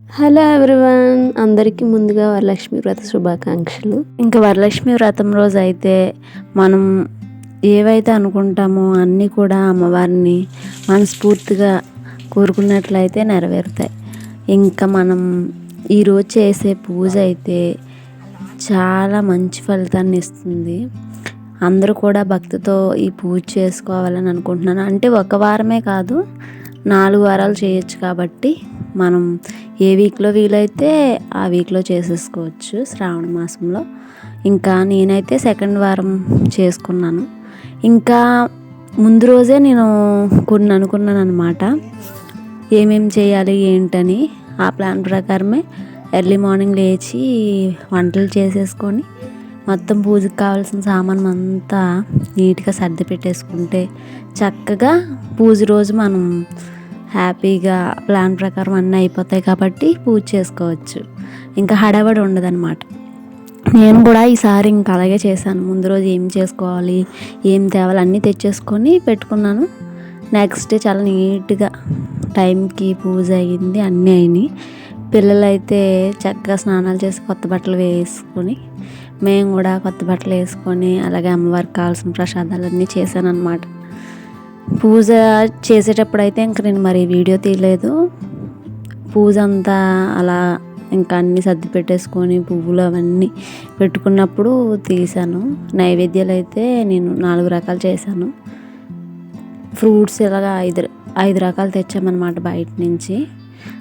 Hello everyone అందరికీ ముందుగా వరలక్ష్మి వ్రత శుభాకాంక్షలు. ఇంకా వరలక్ష్మి వ్రతం రోజు అయితే మనం ఏవైతే అనుకుంటామో అన్నీ కూడా అమ్మవారిని మనస్ఫూర్తిగా కోరుకున్నట్లయితే నెరవేరుతాయి. ఇంకా మనం ఈరోజు చేసే పూజ అయితే చాలా మంచి ఫలితాన్ని ఇస్తుంది. అందరూ కూడా భక్తితో ఈ పూజ చేసుకోవాలని అనుకుంటున్నాను. అంటే ఒక వారమే కాదు నాలుగు వారాలు చేయొచ్చు కాబట్టి మనం ఏ వీక్లో వీలైతే ఆ వీక్లో చేసేసుకోవచ్చు శ్రావణ మాసంలో. ఇంకా నేనైతే సెకండ్ వారం చేసుకున్నాను. ఇంకా ముందు రోజే నేను కొన్ని అనుకున్నాను అనమాట ఏమేమి చేయాలి ఏంటని ఆ ప్లాన్ ప్రకారమే ఎర్లీ మార్నింగ్ లేచి వంటలు చేసేసుకొని మొత్తం పూజకు కావాల్సిన సామాన్ అంతా నీట్గా సర్ది పెట్టేసుకుంటే చక్కగా పూజ రోజు మనం హ్యాపీగా ప్లాన్ ప్రకారం అన్నీ అయిపోతాయి కాబట్టి పూజ చేసుకోవచ్చు. ఇంకా హడావడి ఉండదన్నమాట. నేను కూడా ఈసారి ఇంకా అలాగే చేశాను. ముందు రోజు ఏం చేసుకోవాలి ఏం తేవాలి అన్నీ తెచ్చేసుకొని పెట్టుకున్నాను. నెక్స్ట్ డే చాలా నీట్గా టైంకి పూజ అయ్యింది అన్నీ అయినాయి. పిల్లలైతే చక్కగా స్నానాలు చేసి కొత్త బట్టలు వేసుకొని మేము కూడా కొత్త బట్టలు వేసుకొని అలాగే అమ్మవారికి కావాల్సిన ప్రసాదాలన్నీ చేశాను అనమాట పూజ చేసేటప్పుడు అయితే ఇంక నేను మరి వీడియో తీయలేదు. పూజ అంతా అలా ఇంకా అన్నీ సర్ది పెట్టేసుకొని పువ్వులు అవన్నీ పెట్టుకున్నప్పుడు తీసాను. నైవేద్యాలు అయితే నేను నాలుగు రకాలు చేశాను. ఫ్రూట్స్ ఇలాగ ఐదు ఐదు రకాలు తెచ్చామన్నమాట బయట నుంచి.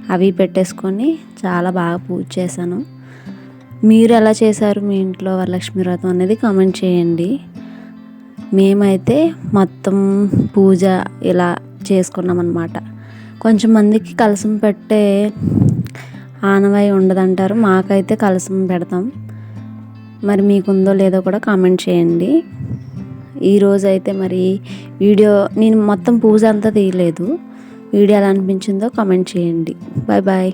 అవి పెట్టేసుకొని చాలా బాగా పూజ చేశాను. మీరు ఎలా చేశారు మీ ఇంట్లో వరలక్ష్మి వ్రతం అనేది కామెంట్ చేయండి. మేమైతే మొత్తం పూజ ఇలా చేసుకున్నాం అనమాట కొంచెం మందికి కలసం పెట్టే ఆనవాయి ఉండదంటారు. మాకైతే కలసం పెడతాం. మరి మీకుందో లేదో కూడా కామెంట్ చేయండి. ఈరోజు అయితే మరి వీడియో నేను మొత్తం పూజ అంతా తీయలేదు. వీడియో ఎలా అనిపించిందో కామెంట్ చేయండి. Bye bye